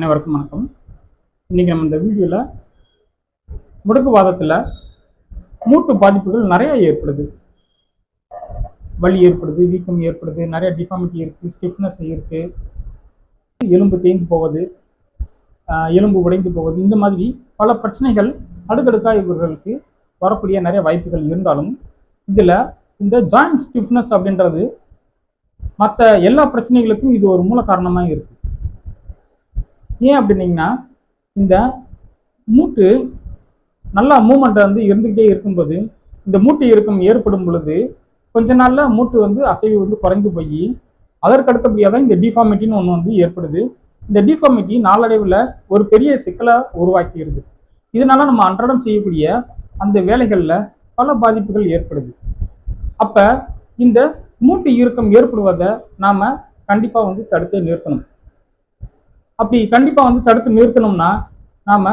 அனைவருக்கும் வணக்கம். இன்றைக்கி நம்ம இந்த வீடியோவில் முடக்குவாதத்தில் மூட்டு பாதிப்புகள் நிறைய ஏற்படுது. வலி ஏற்படுது வீக்கம் ஏற்படுது நிறைய டிஃபார்மிட்டி இருக்குது ஸ்டிஃப்னஸ் இருக்குது எலும்பு தேய்ந்து போவது எலும்பு உடைந்து போவது இந்த மாதிரி பல பிரச்சனைகள் அடுக்கடுக்காக இவர்களுக்கு வரக்கூடிய நிறைய வாய்ப்புகள் இருந்தாலும் இதில் இந்த ஜாயிண்ட் ஸ்டிஃப்னஸ் அப்படின்றது மற்ற எல்லா பிரச்சனைகளுக்கும் இது ஒரு மூல காரணமாக இருக்குது ஏன் அப்படின்னீங்கன்னா இந்த மூட்டு நல்லா மூமெண்ட் வந்து இருந்துக்கிட்டே இருக்கும்போது இந்த மூட்டு இறுக்கம் ஏற்படும் பொழுது கொஞ்ச நாளில் மூட்டு வந்து அசைவு வந்து குறைந்து போய் அதற்கு அடுத்தபடியாக தான் இந்த டிஃபார்மிட்டின்னு ஒன்று வந்து ஏற்படுது. இந்த டிஃபார்மிட்டி நாளடைவில் ஒரு பெரிய சிக்கலை உருவாக்கிடுது. இதனால நம்ம அன்றாடம் செய்யக்கூடிய அந்த வேலைகளில் பல பாதிப்புகள் ஏற்படுது. அப்போ இந்த மூட்டு இறுக்கம் ஏற்படுவதை நாம் கண்டிப்பாக வந்து தடுத்து நிறுத்தணும். அப்படி கண்டிப்பாக வந்து தடுத்து நிறுத்தணும்னா நாம்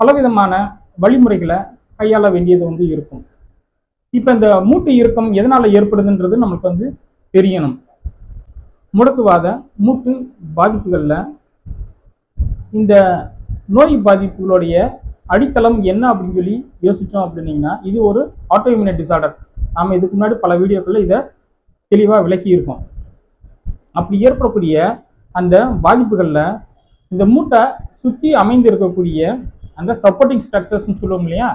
பலவிதமான வழிமுறைகளை கையாள வேண்டியது வந்து இருக்கும். இப்போ இந்த மூட்டு இறுக்கம் எதனால் ஏற்படுதுன்றது நம்மளுக்கு வந்து தெரியணும். முடக்குவாத மூட்டு பாதிப்புகளில் இந்த நோய் பாதிப்புகளுடைய அடித்தளம் என்ன அப்படின்னு சொல்லி யோசித்தோம் அப்படின்னீங்கன்னா இது ஒரு ஆட்டோஇம்யூனட் டிசார்டர் நாம் இதுக்கு முன்னாடி பல வீடியோக்களில் இதை தெளிவாக விளக்கியிருக்கோம். அப்படி ஏற்படக்கூடிய அந்த பாதிப்புகளில் இந்த மூட்டை சுற்றி அமைந்து இருக்கக்கூடிய அந்த சப்போர்ட்டிங் ஸ்ட்ரக்சர்ஸ்னு சொல்லுவோம் இல்லையா?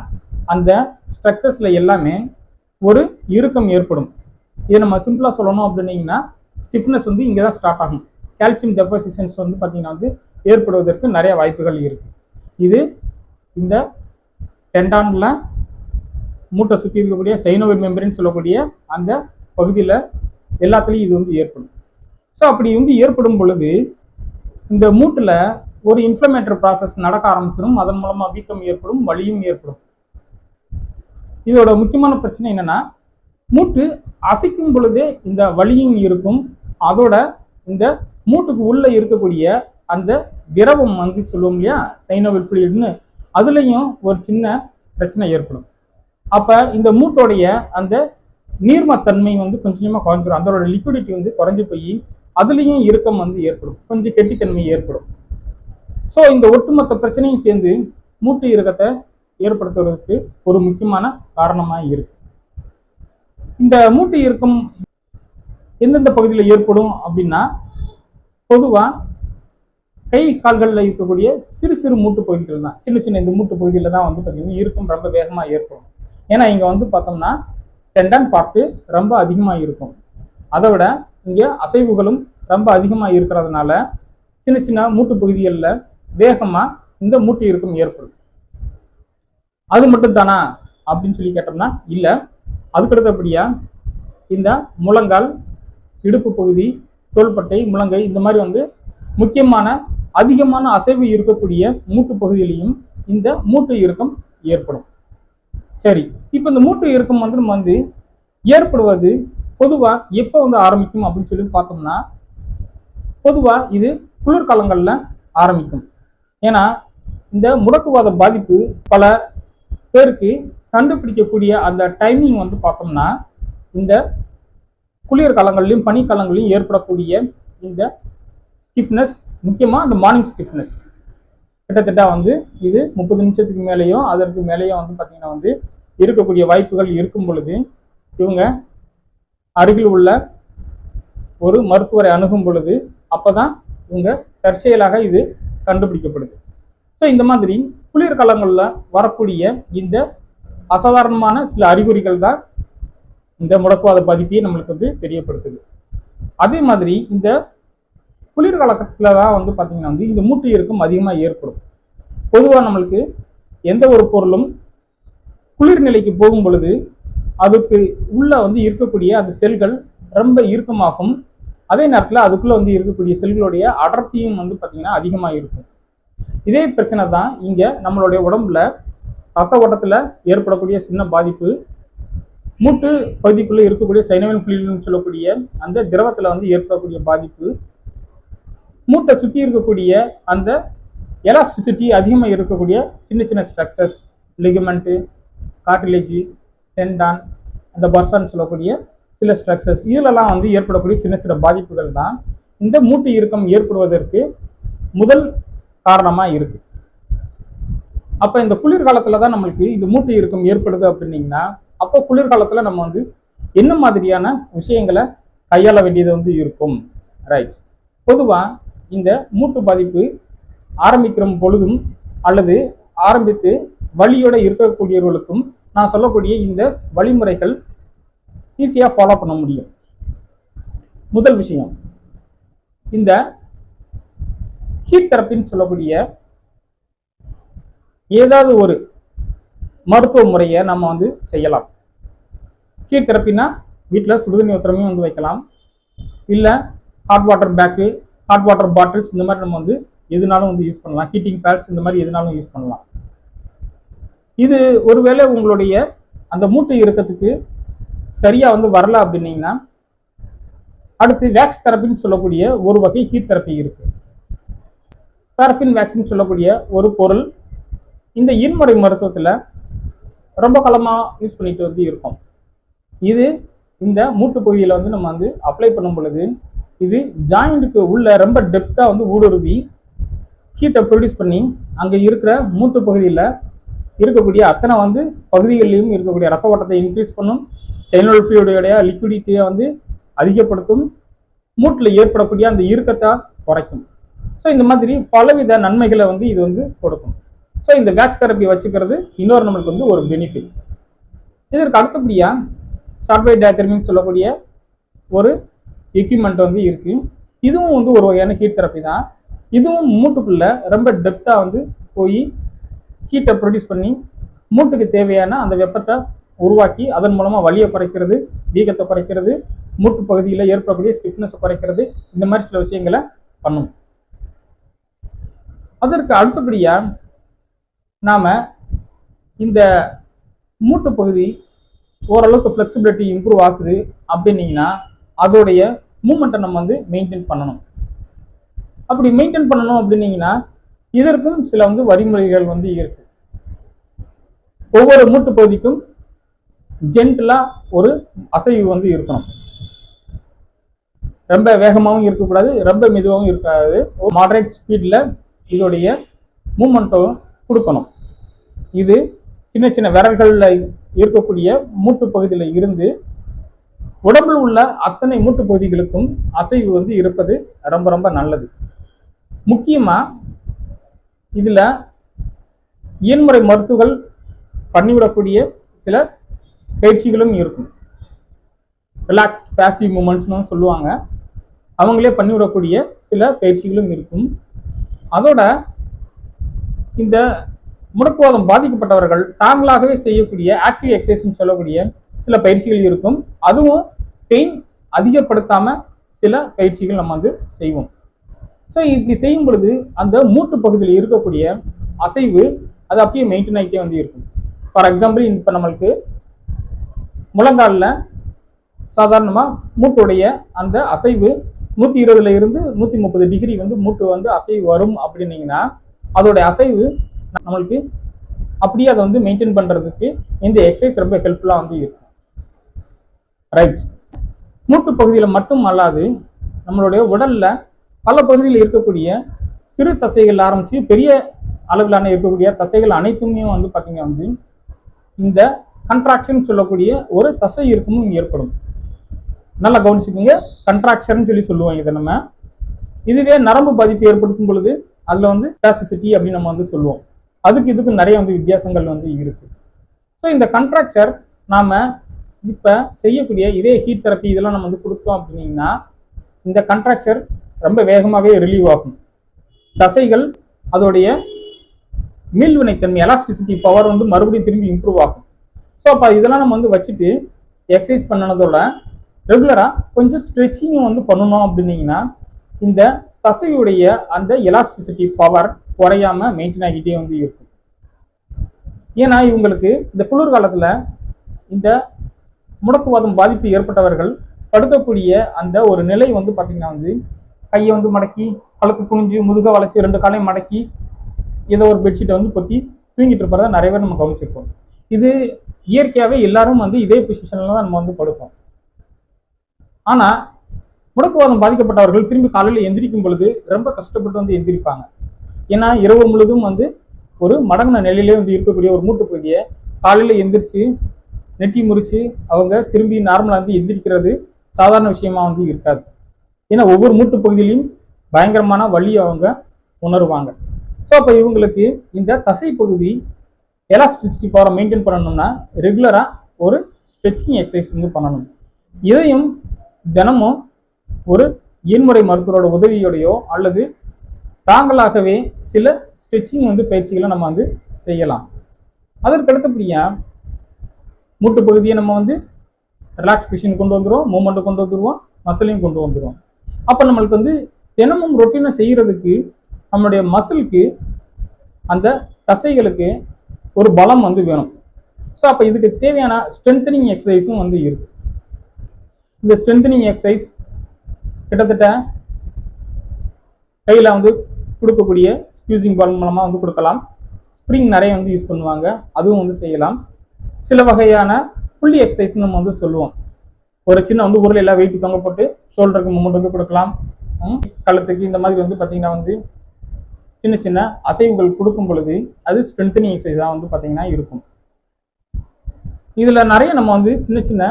அந்த ஸ்ட்ரக்சர்ஸில் எல்லாமே ஒரு இறுக்கம் ஏற்படும். இதை நம்ம சிம்பிளாக சொல்லணும் அப்படின்னீங்கன்னா ஸ்டிஃப்னஸ் வந்து இங்கே தான் ஸ்டார்ட் ஆகும். கால்சியம் டெபாசிஷன்ஸ் வந்து பார்த்திங்கன்னா வந்து ஏற்படுவதற்கு நிறைய வாய்ப்புகள் இருக்குது இது இந்த டெண்டானில் மூட்டை சுற்றி இருக்கக்கூடிய சைனோவிட் மெம்பரின்னு சொல்லக்கூடிய அந்த பகுதியில் எல்லாத்துலேயும் இது வந்து ஏற்படும். ஸோ அப்படி வந்து ஏற்படும் பொழுது இந்த மூட்டில் ஒரு இன்ஃப்ளமேட்டரி ப்ராசஸ் நடக்க ஆரம்பிச்சிடும் அதன் மூலமாக வீக்கம் ஏற்படும் வலியும் ஏற்படும். இதோட முக்கியமான பிரச்சனை என்னென்னா மூட்டு அசைக்கும் பொழுதே இந்த வலியும் இருக்கும். அதோட இந்த மூட்டுக்கு உள்ளே இருக்கக்கூடிய அந்த திரவம் வந்து சொல்லுவோம் இல்லையா சைனோவில் ஃப்ளூயிட்னு அதுலேயும் ஒரு சின்ன பிரச்சனை ஏற்படும். அப்போ இந்த மூட்டோடைய அந்த நீர்மத்தன்மை வந்து கொஞ்சமாக குறைஞ்சிரும். அதோட லிக்விடிட்டி வந்து குறைஞ்சி போய் அதுலேயும் இறுக்கம் வந்து ஏற்படும். கொஞ்சம் கெட்டித்தன்மை ஏற்படும். ஸோ இந்த ஒட்டுமொத்த பிரச்சனையும் சேர்ந்து மூட்டு இறுக்கத்தை ஏற்படுத்துவதற்கு ஒரு முக்கியமான காரணமாக இருக்கு. இந்த மூட்டு இறுக்கம் எந்தெந்த பகுதியில் ஏற்படும் அப்படின்னா பொதுவாக கை கால்களில் இருக்கக்கூடிய சிறு சிறு மூட்டு பகுதிகள் தான். சின்ன சின்ன இந்த மூட்டு பகுதியில் தான் வந்து பார்த்தீங்கன்னா இறுக்கம் ரொம்ப வேகமாக ஏற்படும். ஏன்னா இங்கே வந்து பார்த்தோம்னா டெண்டன் பார்ட்டு ரொம்ப அதிகமாக இருக்கும். அதை விட இங்கே அசைவுகளும் ரொம்ப அதிகமாக இருக்கிறதுனால சின்ன சின்ன மூட்டு பகுதிகளில் வேகமாக இந்த மூட்டு இறுக்கம் ஏற்படும். அது மட்டும் தானா அப்படின்னு சொல்லி கேட்டோம்னா இல்லை. அதுக்கடுத்தபடியாக இந்த முழங்கால் இடுப்பு பகுதி தோள்பட்டை முழங்கை இந்த மாதிரி வந்து முக்கியமான அதிகமான அசைவு இருக்கக்கூடிய மூட்டு பகுதியிலையும் இந்த மூட்டு இறுக்கம் ஏற்படும். சரி இப்போ இந்த மூட்டு இறுக்கம் வந்து நம்ம வந்து ஏற்படுவது பொதுவாக எப்போ வந்து ஆரம்பிக்கும் அப்படின்னு சொல்லி பார்த்தோம்னா பொதுவாக இது குளிர்காலங்களில் ஆரம்பிக்கும். ஏன்னா இந்த முடக்குவாத பாதிப்பு பல பேருக்கு கண்டுபிடிக்கக்கூடிய அந்த டைமிங் வந்து பார்த்தோம்னா இந்த குளிர்காலங்கள்லையும் காலங்கள்லையும் ஏற்படக்கூடிய இந்த ஸ்டிஃப்னஸ் முக்கியமாக அந்த மார்னிங் ஸ்டிஃப்னஸ் கிட்டத்தட்ட வந்து இது முப்பது நிமிஷத்துக்கு மேலேயும் அதற்கு மேலேயும் வந்து பார்த்திங்கன்னா வந்து இருக்கக்கூடிய வாய்ப்புகள் இருக்கும் பொழுது இவங்க அருகில் உள்ள ஒரு மருத்துவரை அணுகும் பொழுது அப்போ தான் உங்கள் தற்செயலாக இது கண்டுபிடிக்கப்படுது. ஸோ இந்த மாதிரி குளிர்காலங்களில் வரக்கூடிய இந்த அசாதாரணமான சில அறிகுறிகள் தான் இந்த முடக்குவாத பாதிப்பையே நம்மளுக்கு வந்து தெரியப்படுத்துது. அதே மாதிரி இந்த குளிர்காலத்தில் தான் வந்து பார்த்திங்கன்னா வந்து இந்த மூட்டு இருக்கும் அதிகமாக ஏற்படும். பொதுவாக நம்மளுக்கு எந்த ஒரு பொருளும் குளிர்நிலைக்கு போகும் பொழுது அதுக்கு உள்ளே வந்து இருக்கக்கூடிய அந்த செல்கள் ரொம்ப இறுக்கமாகும். அதே நேரத்தில் அதுக்குள்ளே வந்து இருக்கக்கூடிய செல்களுடைய அடர்த்தியும் வந்து பார்த்திங்கன்னா அதிகமாக இருக்கும். இதே பிரச்சனை தான் இங்கே நம்மளுடைய உடம்புல ரத்த ஓட்டத்தில் ஏற்படக்கூடிய சின்ன பாதிப்பு மூட்டு பகுதிக்குள்ளே இருக்கக்கூடிய சைனவன் ஃபிளீல்னு சொல்லக்கூடிய அந்த திரவத்தில் வந்து ஏற்படக்கூடிய பாதிப்பு மூட்டை சுற்றி இருக்கக்கூடிய அந்த எலாஸ்டிசிட்டி அதிகமாக இருக்கக்கூடிய சின்ன சின்ன ஸ்ட்ரக்சர்ஸ் லிகமெண்ட்டு கார்டிலேஜி டெண்டான் அந்த பர்சான்னு சொல்லக்கூடிய சில ஸ்ட்ரக்சர்ஸ் இதிலெல்லாம் வந்து ஏற்படக்கூடிய சின்ன சின்ன பாதிப்புகள் தான். இந்த மூட்டு இறுக்கம் ஏற்படுவதற்கு முதல் காரணமாக இருக்கு. அப்போ இந்த குளிர்காலத்தில் தான் நம்மளுக்கு இந்த மூட்டு இறுக்கம் ஏற்படுது அப்படின்னீங்கன்னா அப்போ குளிர்காலத்தில் நம்ம வந்து என்ன மாதிரியான விஷயங்களை கையாள வேண்டியது வந்து இருக்கும்? ரைட் பொதுவாக இந்த மூட்டு பாதிப்பு ஆரம்பிக்கிற பொழுதும் அல்லது ஆரம்பித்து வழியோட இருக்கக்கூடியவர்களுக்கும் நான் சொல்லக்கூடிய இந்த வழிமுறைகள் ஈஸியாக ஃபாலோ பண்ண முடியும். முதல் விஷயம் இந்த ஹீட் தெரப்பின்னு சொல்லக்கூடிய ஏதாவது ஒரு மருத்துவ முறையை நம்ம வந்து செய்யலாம். ஹீட் தெரப்பினா வீட்டில் சுடுதண்ணி ஊற்றுறமையும் வந்து வைக்கலாம். இல்லை hot water pack hot water bottles இந்த மாதிரி நம்ம வந்து எதுனாலும் வந்து யூஸ் பண்ணலாம். ஹீட்டிங் பேட்ஸ் இந்த மாதிரி எதுனாலும் யூஸ் பண்ணலாம். இது ஒருவேளை உங்களுடைய அந்த மூட்டு இறுக்கத்துக்கு சரியாக வந்து வரல அப்படின்னீங்கன்னா அடுத்து வேக்ஸ் தெரப்பின்னு சொல்லக்கூடிய ஒரு வகை ஹீட் தெரப்பி இருக்கு. பேரஃபின் வேக்ஸ்ன்னு சொல்லக்கூடிய ஒரு பொருள். இந்த இன்முறை மருத்துவத்தில் ரொம்ப காலமாக யூஸ் பண்ணிட்டு வந்து இருக்கோம். இது இந்த மூட்டு பகுதியில் வந்து நம்ம வந்து அப்ளை பண்ணும் பொழுது இது ஜாயிண்ட்டுக்கு உள்ள ரொம்ப டெப்த்தாக வந்து ஊடுருவி ஹீட்டை ப்ரொடியூஸ் பண்ணி அங்கே இருக்கிற மூட்டு பகுதியில் இருக்கக்கூடிய அத்தனை வந்து பகுதிகளிலும் இருக்கக்கூடிய ரத்த ஓட்டத்தை இன்க்ரீஸ் பண்ணும். சைனல் ஃபியூடைய லிக்விடிட்டியை வந்து அதிகப்படுத்தும். மூட்டில் ஏற்படக்கூடிய அந்த இறுக்கத்தை குறைக்கும். ஸோ இந்த மாதிரி பலவித நன்மைகளை வந்து இது வந்து கொடுக்கும். ஸோ இந்த வேக்ஸ் தெரப்பி வச்சுக்கிறது இன்னொரு நம்மளுக்கு வந்து ஒரு பெனிஃபிட் இதற்கு அடுத்தபடியாக சாட்வை டயத்தெரமின்னு சொல்லக்கூடிய ஒரு எக்யூப்மெண்ட் வந்து இருக்கு. இதுவும் வந்து ஒரு வகையான ஹீட் தெரப்பி தான். இதுவும் மூட்டுக்குள்ளே ரொம்ப டெப்த்தாக வந்து போய் ஹீட்டை ப்ரொடியூஸ் பண்ணி மூட்டுக்கு தேவையான அந்த வெப்பத்தை உருவாக்கி அதன் மூலமாக வலியை குறைக்கிறது வீக்கத்தை குறைக்கிறது மூட்டு பகுதியில் ஏற்படக்கூடிய ஸ்டிஃப்னஸை குறைக்கிறது இந்த மாதிரி சில விஷயங்களை பண்ணும். அதற்கு அடுத்தபடியாக நாம் இந்த மூட்டு பகுதி ஓரளவுக்கு ஃப்ளெக்சிபிலிட்டி இம்ப்ரூவ் ஆகுது அப்படின்னீங்கன்னா அதோடைய மூமெண்ட்டை நம்ம வந்து மெயின்டைன் பண்ணணும். அப்படி மெயின்டைன் பண்ணணும் அப்படின்னீங்கன்னா இதற்கும் சில வந்து வழிமுறைகள் வந்து இருக்கு. ஒவ்வொரு மூட்டு பகுதிக்கும் ஜென்டலா ஒரு அசைவு வந்து இருக்கணும். ரொம்ப வேகமாகவும் இருக்கக்கூடாது ரொம்ப மெதுவாகவும் இருக்காது. மாடரேட் ஸ்பீடில் இதோடைய மூமெண்ட்டும் கொடுக்கணும். இது சின்ன சின்ன விரல்களில் இருக்கக்கூடிய மூட்டு பகுதியில் இருந்து உடம்பில் உள்ள அத்தனை மூட்டு பகுதிகளுக்கும் அசைவு வந்து இருப்பது ரொம்ப ரொம்ப நல்லது. முக்கியமாக இதில் இயன்முறை மருத்துவர்கள் பண்ணிவிடக்கூடிய சில பயிற்சிகளும் இருக்கும். ரிலாக்ஸ்ட் பேசிவ் மூமெண்ட்ஸ்னு சொல்லுவாங்க. அவங்களே பண்ணிவிடக்கூடிய சில பயிற்சிகளும் இருக்கும். அதோட இந்த முடக்குவாதம் பாதிக்கப்பட்டவர்கள் தாங்களாகவே செய்யக்கூடிய ஆக்டிவ் எக்ஸசைஸ்னு சொல்லக்கூடிய சில பயிற்சிகள் இருக்கும். அதுவும் பெயின் அதிகப்படுத்தாமல் சில பயிற்சிகள் நம்ம வந்து செய்வோம். ஸோ இப்படி செய்யும் பொழுது அந்த மூட்டு பகுதியில் இருக்கக்கூடிய அசைவு அது அப்படியே மெயின்டைன் ஆகிட்டே வந்து இருக்கும். ஃபார் எக்ஸாம்பிள் இப்போ நம்மளுக்கு முழங்காலில் சாதாரணமாக மூட்டுடைய அந்த அசைவு நூற்றி இருபதுல இருந்து நூற்றி முப்பது டிகிரி வந்து மூட்டு வந்து அசைவு வரும் அப்படின்னீங்கன்னா அதோடைய அசைவு நம்மளுக்கு அப்படியே அதை வந்து மெயின்டைன் பண்ணுறதுக்கு இந்த எக்ஸசைஸ் ரொம்ப ஹெல்ப்ஃபுல்லாக வந்து இருக்கும். ரைட் மூட்டு பகுதியில் மட்டும் அல்லாது நம்மளுடைய உடலில் பல பகுதியில் இருக்கக்கூடிய சிறு தசைகள் ஆரம்பித்து பெரிய அளவிலான இருக்கக்கூடிய தசைகள் அனைத்துமே வந்து பார்த்தீங்க வந்து இந்த கன்ட்ராக்ஷன் சொல்லக்கூடிய ஒரு தசை இருக்கமும் ஏற்படும். நல்லா கவனிச்சுக்கோங்க. கன்ட்ராக்ஷன் சொல்லி சொல்லுவோம் இதை நம்ம. இதுவே நரம்பு பாதிப்பு ஏற்படுத்தும் பொழுது அதில் வந்து பேசிசிட்டி அப்படின்னு நம்ம வந்து சொல்லுவோம். அதுக்கு இதுக்கு நிறைய வந்து வித்தியாசங்கள் வந்து இருக்குது ஸோ இந்த கன்ட்ராக்சர் நாம் இப்போ செய்யக்கூடிய இதே ஹீட் தெரப்பி இதெல்லாம் நம்ம வந்து கொடுத்தோம் அப்படின்னீங்கன்னா இந்த கன்ட்ராக்சர் ரொம்ப வேகமாகவே ரிலீவ் ஆகும். தசைகள் அதோடைய மீள்வினைத்தன்மை எலாஸ்டிசிட்டி பவர் வந்து மறுபடியும் திரும்பி இம்ப்ரூவ் ஆகும். ஸோ அப்போ இதெல்லாம் நம்ம வந்து வச்சுட்டு எக்ஸசைஸ் பண்ணதோட ரெகுலராக கொஞ்சம் ஸ்ட்ரெச்சிங்கும் வந்து பண்ணணும் அப்படின்னீங்கன்னா இந்த தசையுடைய அந்த எலாஸ்டிசிட்டி பவர் குறையாம மெயின்டைன் ஆகிட்டே வந்து இருக்கும். ஏன்னா இவங்களுக்கு இந்த குளிர்காலத்தில் இந்த முடக்குவாதம் பாதிப்பு ஏற்பட்டவர்கள் படுக்கக்கூடிய அந்த ஒரு நிலை வந்து பார்த்திங்கன்னா வந்து கையை வந்து மடக்கி கழுத்து குனிஞ்சு முதுக வளைச்சு ரெண்டு காலையும் மடக்கி ஏதோ ஒரு பெட்ஷீட்டை வந்து பொத்தி தூங்கிட்டு இருப்பதை நிறைய பேர் நம்ம கவனிச்சிருப்போம். இது இயற்கையாகவே எல்லாரும் வந்து இதே பொசிஷனில் தான் நம்ம வந்து படுப்போம். ஆனால் முடக்குவாதம் பாதிக்கப்பட்டவர்கள் திரும்பி காலையில் எந்திரிக்கும் பொழுது ரொம்ப கஷ்டப்பட்டு வந்து எந்திரிப்பாங்க. ஏன்னா இரவு முழுதும் வந்து ஒரு மடங்கின நிலையிலே வந்து இருக்கக்கூடிய ஒரு மூட்டு பகுதியை காலையில் எந்திரிச்சு நெட்டி முறிச்சு அவங்க திரும்பி நார்மலாக வந்து எந்திரிக்கிறது சாதாரண விஷயமா வந்து இருக்காது. ஏன்னா ஒவ்வொரு மூட்டு பகுதியிலையும் பயங்கரமான வழியை அவங்க உணருவாங்க. ஸோ அப்போ இவங்களுக்கு இந்த தசை பகுதி எலாஸ்டிசிட்டி பவரை மெயின்டைன் பண்ணணும்னா ரெகுலராக ஒரு ஸ்ட்ரெச்சிங் எக்ஸசைஸ் வந்து பண்ணணும். இதையும் தினமும் ஒரு இயன்முறை மருத்துவரோட உதவியோடையோ அல்லது தாங்களாகவே சில ஸ்ட்ரெச்சிங் வந்து பயிற்சிகளை நம்ம வந்து செய்யலாம். அதற்கு அடுத்தபடியாக மூட்டு பகுதியை நம்ம வந்து ரிலாக்ஸ் பொசிஷன் கொண்டு வந்துடுவோம் மூமெண்ட்டை கொண்டு வந்துடுவோம் மசிலையும் கொண்டு வந்துடுவோம் அப்போ நம்மளுக்கு வந்து தினமும் ரொட்டீனை செய்கிறதுக்கு நம்மளுடைய மசிலுக்கு அந்த தசைகளுக்கு ஒரு பலம் வந்து வேணும். ஸோ அப்போ இதுக்கு தேவையான ஸ்ட்ரென்தனிங் எக்ஸசைஸும் வந்து இருக்கு. இந்த ஸ்ட்ரென்தனிங் எக்ஸசைஸ் கிட்டத்தட்ட கையில் வந்து கொடுக்கக்கூடிய ஸ்கியூசிங் பால் மூலமாக வந்து கொடுக்கலாம். ஸ்ப்ரிங் நிறைய வந்து யூஸ் பண்ணுவாங்க. அதுவும் வந்து செய்யலாம். சில வகையான புள்ளி எக்ஸசைஸ் நம்ம வந்து சொல்லுவோம். ஒரு சின்ன வந்து உருளையில் வெயிட் தொங்க போட்டு ஷோல்டருக்கு மூமெண்ட் வந்து கொடுக்கலாம் கழுத்துக்கு இந்த மாதிரி வந்து பார்த்தீங்கன்னா வந்து சின்ன சின்ன அசைவுகள் கொடுக்கும் பொழுது அது ஸ்ட்ரென்தனிங் எக்ஸசைஸாக வந்து பார்த்தீங்கன்னா இருக்கும். இதில் நிறைய நம்ம வந்து சின்ன சின்ன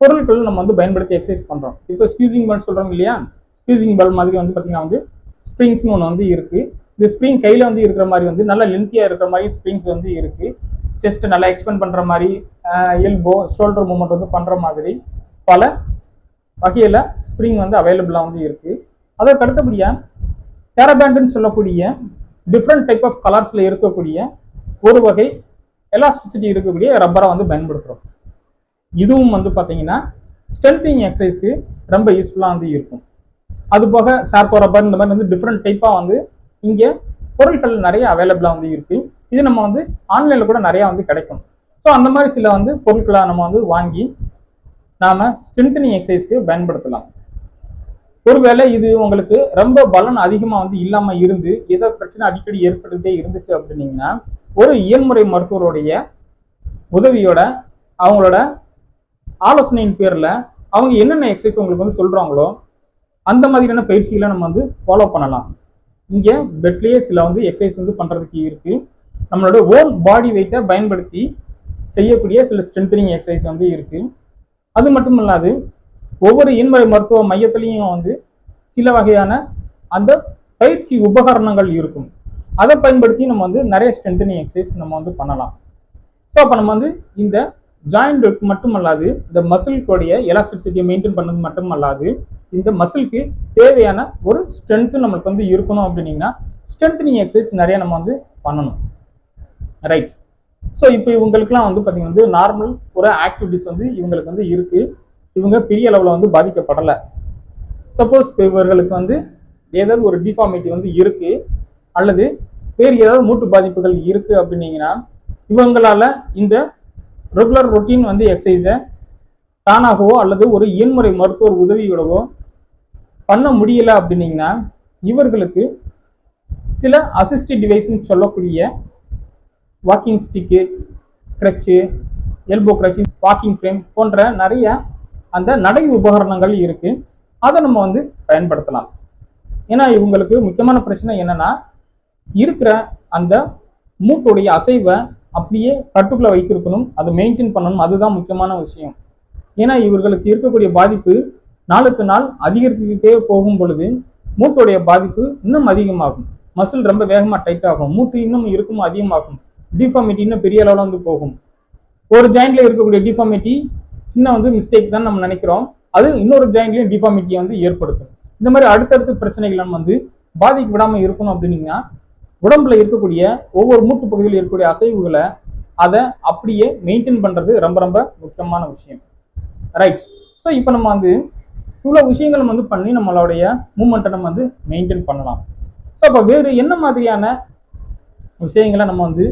பொருட்கள் நம்ம வந்து பயன்படுத்தி எக்ஸசைஸ் பண்ணுறோம் இப்போ ஸ்கியூசிங் பால் சொல்கிறோம் இல்லையா? ஸ்கியூசிங் பால் மாதிரி வந்து பார்த்தீங்கன்னா வந்து ஸ்ப்ரிங்ஸ்னு ஒன்று வந்து இருக்குது இந்த ஸ்ப்ரிங் கையில் வந்து இருக்கிற மாதிரி வந்து நல்லா லென்த்தியாக இருக்கிற மாதிரி ஸ்ப்ரிங்ஸ் வந்து இருக்குது செஸ்ட் நல்லா எக்ஸ்பெண்ட் பண்ணுற மாதிரி எல்போ ஷோல்டர் மூமெண்ட் வந்து பண்ணுற மாதிரி பல வகையில் ஸ்ப்ரிங் வந்து அவைலபிளாக வந்து இருக்குது அதற்கு அடுத்தபடியாக டேரபேண்டுன்னு சொல்லக்கூடிய டிஃப்ரெண்ட் டைப் ஆஃப் கலர்ஸில் இருக்கக்கூடிய ஒரு வகை எலாஸ்டிசிட்டி இருக்கக்கூடிய ரப்பரை வந்து பயன்படுத்துகிறோம் இதுவும் வந்து பார்த்தீங்கன்னா ஸ்ட்ரென்த்திங் எக்ஸசைஸ்க்கு ரொம்ப யூஸ்ஃபுல்லாக வந்து இருக்கும். அது போக ஷார்ப்போ ரப்பர் இந்த மாதிரி வந்து டிஃப்ரெண்ட் டைப்பாக வந்து இங்கே பொருட்கள் நிறைய அவைலபிளாக வந்து இருக்குது இது நம்ம வந்து ஆன்லைனில் கூட நிறையா வந்து கிடைக்கும். ஸோ அந்த மாதிரி சில வந்து பொருட்களை நம்ம வந்து வாங்கி நாம் ஸ்ட்ரென்தனிங் எக்ஸசைஸ்க்கு பயன்படுத்தலாம். ஒருவேளை இது உங்களுக்கு ரொம்ப பலன் அதிகமாக வந்து இல்லாமல் இருந்து ஏதோ பிரச்சனை அடிக்கடி ஏற்பட்டுட்டே இருந்துச்சு அப்படின்னீங்கன்னா ஒரு இயன்முறை மருத்துவருடைய உதவியோட அவங்களோட ஆலோசனையின் பேரில் அவங்க என்னென்ன எக்ஸசைஸ் உங்களுக்கு வந்து சொல்கிறாங்களோ அந்த மாதிரியான பயிற்சிகளை நம்ம வந்து ஃபாலோ பண்ணலாம். இங்கே பெட்லேயே சில வந்து எக்ஸசைஸ் வந்து பண்ணுறதுக்கு இருக்குது நம்மளோட ஓன் பாடி வெயிட்டை பயன்படுத்தி செய்யக்கூடிய சில ஸ்ட்ரென்த்னிங் எக்ஸசைஸ் வந்து இருக்குது அது மட்டும் இல்லாது ஒவ்வொரு இன்முறை மருத்துவ மையத்துலேயும் வந்து சில வகையான அந்த பயிற்சி உபகரணங்கள் இருக்கும். அதை பயன்படுத்தி நம்ம வந்து நிறைய ஸ்ட்ரென்தனிங் எக்ஸசைஸ் நம்ம வந்து பண்ணலாம். ஸோ அப்போ நம்ம வந்து இந்த ஜாயிண்ட் மட்டுமல்லாது இந்த மசில்கோடைய எலாஸ்டிசிட்டியை மெயின்டைன் பண்ணது மட்டுமல்லாது இந்த மசிலுக்கு தேவையான ஒரு ஸ்ட்ரென்த்து நம்மளுக்கு வந்து இருக்கணும் அப்படின்னீங்கன்னா ஸ்ட்ரென்தனிங் எக்ஸசைஸ் நிறைய நம்ம வந்து பண்ணணும். ரைட் ஸோ இப்போ இவங்களுக்குலாம் வந்து பார்த்தீங்கன்னா வந்து நார்மல் ஒரு ஆக்டிவிட்டிஸ் வந்து இவங்களுக்கு வந்து இருக்கு. இவங்க பெரிய அளவில் வந்து பாதிக்கப்படலை. சப்போஸ் இப்போ இவர்களுக்கு வந்து ஏதாவது ஒரு டிஃபார்மிட்டி வந்து இருக்கு. அல்லது வேறு ஏதாவது மூட்டு பாதிப்புகள் இருக்கு அப்படின்னீங்கன்னா இவங்களால இந்த ரெகுலர் ரொட்டீன் வந்து எக்ஸசைஸை தானாகவோ அல்லது ஒரு இயன்முறை மருத்துவர் உதவியோடவோ பண்ண முடியல அப்படின்னீங்கன்னா இவர்களுக்கு சில அசிஸ்டிவ் டிவைஸ்னு சொல்லக்கூடிய walking stick crutch elbow crutch walking frame போன்ற நிறைய அந்த நடை உபகரணங்கள் இருக்குது அதை நம்ம வந்து பயன்படுத்தலாம். ஏன்னா இவங்களுக்கு முக்கியமான பிரச்சனை என்னன்னா இருக்கிற அந்த மூட்டுடைய அசைவை அப்படியே கட்டுக்குள்ளே வைத்திருக்கணும் அதை மெயின்டைன் பண்ணணும் அதுதான் முக்கியமான விஷயம். ஏன்னா இவர்களுக்கு இருக்கக்கூடிய பாதிப்பு நாளுக்கு நாள் அதிகரிச்சுக்கிட்டே போகும் பொழுது மூட்டுடைய பாதிப்பு இன்னும் அதிகமாகும். மசில் ரொம்ப வேகமாக டைட் ஆகும். மூட்டு இன்னும் இருக்கும் அதிகமாகும். டிஃபார்மிட்டி இன்னும் பெரிய அளவில் வந்து போகும். ஒரு ஜாயிண்ட்ல இருக்கக்கூடிய டிஃபார்மிட்டி சின்ன வந்து மிஸ்டேக் தான் நம்ம நினைக்கிறோம். அது இன்னொரு ஜாயிண்ட்லையும் டிஃபார்மிட்டியை வந்து ஏற்படுத்தும். இந்த மாதிரி அடுத்தடுத்த பிரச்சனைகள் நம்ம வந்து பாதிக்க விடாமல் இருக்கணும் அப்படின்னீங்கன்னா உடம்புல இருக்கக்கூடிய ஒவ்வொரு மூட்டு பகுதியில் இருக்கக்கூடிய அசைவுகளை அதை அப்படியே மெயின்டைன் பண்ணுறது ரொம்ப ரொம்ப முக்கியமான விஷயம். ரைட் ஸோ இப்போ நம்ம வந்து இவ்வளோ விஷயங்கள் வந்து பண்ணி நம்மளுடைய மூமெண்ட்டை நம்ம வந்து மெயின்டைன் பண்ணலாம். ஸோ அப்போ வேறு என்ன மாதிரியான விஷயங்களை நம்ம வந்து